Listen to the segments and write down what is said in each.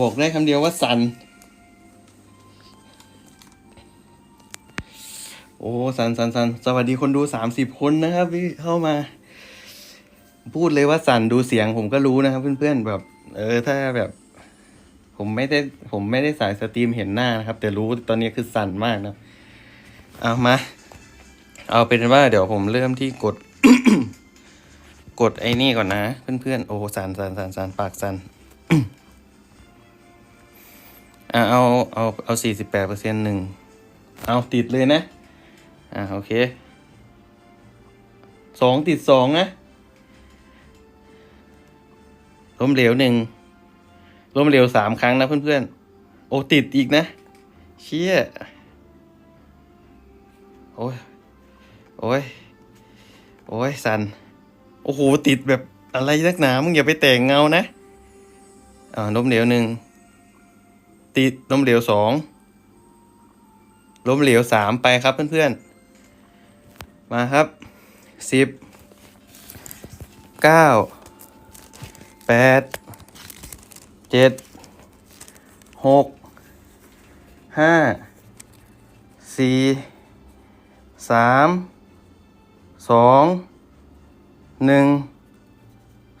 บอกได้คำเดียวว่าสัน โอ้ สันสันสันสวัสดีคนดูสามสิบคนนะครับที่เข้ามา พูดเลยว่าสันดูเสียงผมก็รู้นะครับเพื่อนๆแบบ เออ ถ้าแบบ ผมไม่ได้ ผมไม่ได้สายสตรีมเห็นหน้านะครับ แต่รู้ตอนนี้คือสั่นมากนะเอามา เอาเป็นว่า เดี๋ยวผมเริ่มที่กด กดไอ้นี่ก่อนนะ เพื่อนๆ โอ้สันสันสันสันปากสัน อะเอาเอาเอาสี่สิบแปดเปอร์เซ็นต์หนึ่งเอาติดเลยนะ อะโอเคสองติดสองนะล้มเหลวหนึ่งล้มเหลวสามครั้งนะเพื่อนๆ โอ้ติดอีกนะ เชี่ย โอ้ย โอ้ย โอ้ยสัน โอ้โห ติดแบบอะไรนักหนา มึงอย่าไปแต่งเงานะ อ่าล้มเหลวหนึ่ง ติดล้มเหลวสองล้มเหลวสามไปครับเพื่อนๆ มาครับสิบเก้าแปดเจ็ดหกห้าสี่สามสองหนึ่ง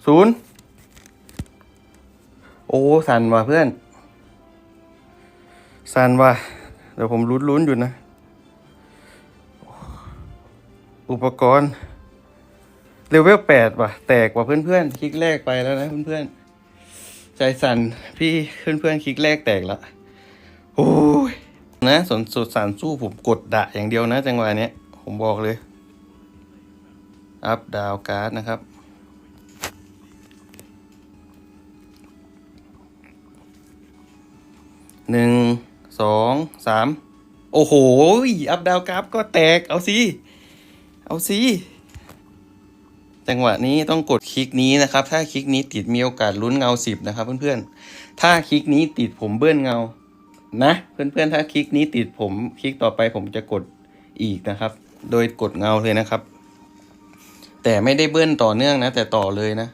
ศูนย์โอ้ สั่นว่ะเพื่อน สันว่ะเดี๋ยวผมลุ้นๆอยู่นะ อุปกรณ์เลเวลแปดว่ะ แตกว่ะเพื่อนๆ คลิกแรกไปแล้วนะเพื่อนๆ ใจสั่นพี่เพื่อนๆ คลิกแรกแตกละโอ้ยนะสนสุดสั่นสู้ผมกดดะอย่างเดียวนะ จังหวะเนี้ย ผมบอกเลย อัพดาวการ์ดนะครับ หนึ่ง สองสามโอ้โห อัพดาวกราฟก็แตก เอาสิ เอาสิ จังหวะนี้ต้องกดคลิกนี้นะครับ ถ้าคลิกนี้ติดมีโอกาสลุ้นเงาสิบนะครับเพื่อนๆ ถ้าคลิกนี้ติดผมเบิ้ลเงา นะ เพื่อนๆ ถ้าคลิกนี้ติดผมคลิกต่อไปผมจะกดอีกนะครับ โดยกดเงาเลยนะครับ แต่ไม่ได้เบิ้ลต่อเนื่องนะ แต่ต่อเลยนะ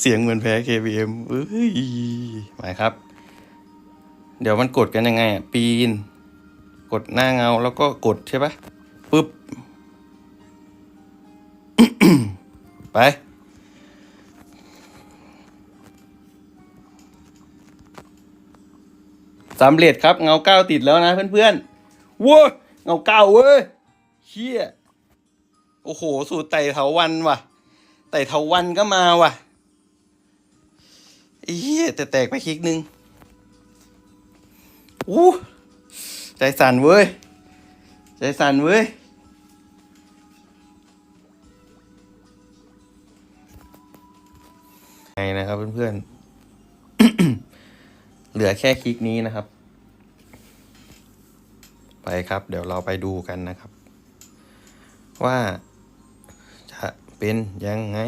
เสียงเหมือนแพ้ KBM เอ้ยหมายครับ เดี๋ยวมันกดกันยังไงอะปีน กดหน้าเงาแล้วก็กดใช่ปะปุ๊บ ไป สำเร็จครับ เงาเก้าติดแล้วนะเพื่อนๆว้าเงาเก้าเว้ยเชี่ยโอ้โห สูตรไต่เถาวันว่ะ ไต่เถาวันก็มาว่ะอ้เหี้ยแต่แตกไปคลิกหนึ่ง อู้ใจสั่นเว้ย ใจสั่นเว้ย ไงนะครับเพื่อนๆ เหลือแค่คลิกนี้นะครับ ไปครับ เดี๋ยวเราไปดูกันนะครับ ว่าจะเป็นยังไง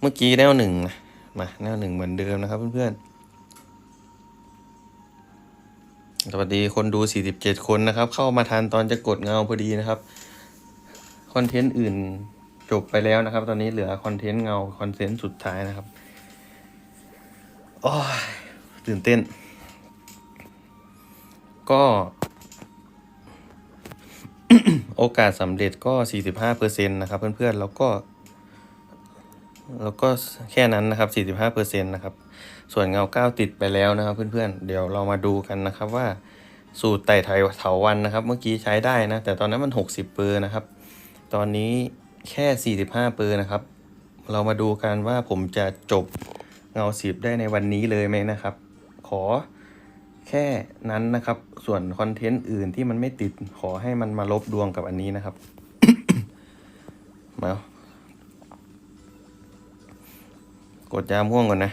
เมื่อกี้แนวหนึ่งนะ มาแนวหนึ่งเหมือนเดิมนะครับเพื่อนๆ สวัสดีคนดู 47 คนนะครับ เข้ามาทันตอนจะกดเงาพอดีนะครับ คอนเทนต์อื่นจบไปแล้วนะครับ ตอนนี้เหลือคอนเทนต์เงาคอนเทนต์สุดท้ายนะครับโอ้ยตื่นเต้น ก็ โอกาสสำเร็จก็ 45%นะครับเพื่อนๆ แล้วก็ แล้วก็แค่นั้นนะครับ 45%นะครับ ส่วนเงาเก้าติดไปแล้วนะครับ เพื่อนๆ เดี๋ยวเรามาดูกันนะครับว่าสูตรไต่ไทยเถาวันนะครับ เมื่อกี้ใช้ได้นะ แต่ตอนนั้นมัน 60 เปอร์นะครับ ตอนนี้แค่ 45 เปอร์นะครับ เรามาดูกันว่าผมจะจบเงาสิบได้ในวันนี้เลยไหมนะครับ ขอแค่นั้นนะครับ ส่วนคอนเทนต์อื่นที่มันไม่ติดขอให้มันมาลบดวงกับอันนี้นะครับมา กดยาม่วงก่อนนะ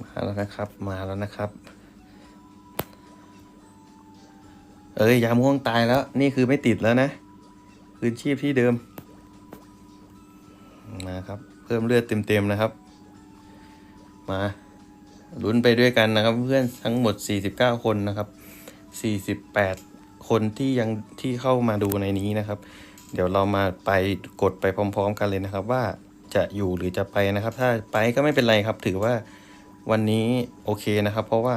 มาแล้วนะครับ มาแล้วนะครับ เอ้ยยาม่วงตายแล้ว นี่คือไม่ติดแล้วนะ คืนชีพที่เดิมมาครับ เพิ่มเลือดเต็มๆนะครับ มาลุ้นไปด้วยกันนะครับ เพื่อนทั้งหมด 49 คนนะครับ 48 คนที่ยังที่เข้ามาดูในนี้นะครับ เดี๋ยวเรามาไปกดไปพร้อม ๆ กันเลยนะครับ ว่าจะอยู่หรือจะไปนะครับ ถ้าไปก็ไม่เป็นไรครับ ถือว่าวันนี้โอเคนะครับ เพราะว่า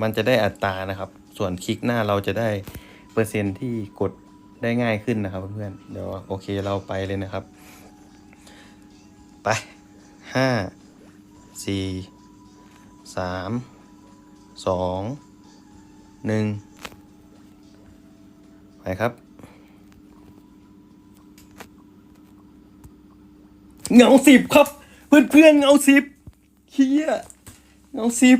มันจะได้อัตรานะครับ ส่วนคลิกหน้าเราจะได้เปอร์เซ็นที่กดได้ง่ายขึ้นนะครับเพื่อนๆเดี๋ยวโอเคเราไปเลยนะครับ ไปห้าสี่สามสองหนึ่งไปครับ เงาสิบครับ เพื่อนเพื่อนๆเงาสิบเฮียเงาสิบ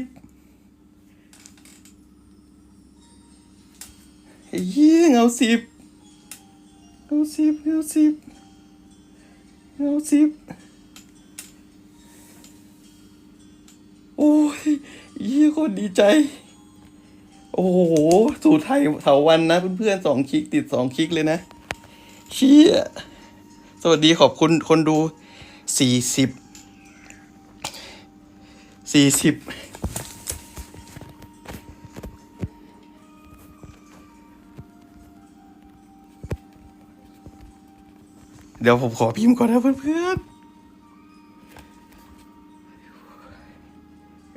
เฮียเงาสิบเงาสิบเงาสิบเงาสิบโอ้ยเฮียคตรดีใจ โอ้โห สูตรไทยเถาวันนะเพื่อนๆสองคลิกติดสองคลิกเลยนะเชี่ยสวัสดีขอบคุณคนดู สี่สิบสี่สิบเดี๋ยวผมขอพิมพ์ก่อนนะเพื่อนๆ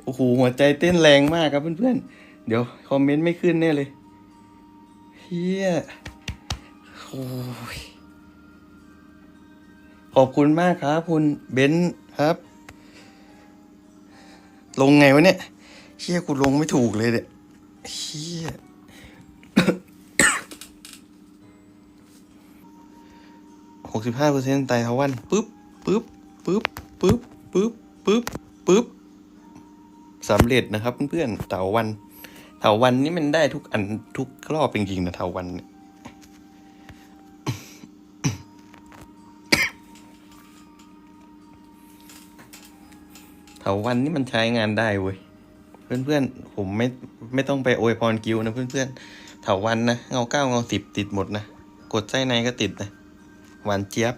โอ้โห หัวใจเต้นแรงมากครับเพื่อนๆ เดี๋ยวคอมเมนต์ไม่ขึ้นแน่เลยเฮียโอ้ย อบคุณมากครับ คุณเบนซ์ครับ ลงไงวะเนี่ยเชี่ยกูลงไม่ถูกเลยเนี่ยเชี่ยหกสิบห้าเปอร์เซ็นต์ไตทวันปึ๊บปึ๊บปึ๊บปึ๊บปึ๊บปึ๊บปึ๊บสำเร็จนะครับเพื่อนๆเถาวันเถาวันนี่มันได้ทุกอันทุกรอบจริงๆนะเถาวันเนี่ย เถาวันนี่มันใช้งานได้เว้ยเพื่อนๆผมไม่ไม่ต้องไปโอยพรกิวนะเพื่อนๆเถาวันนะเงาเก้าเงาสิบติดหมดนะกดไส้ในก็ติดนะหวานเจี๊ยบ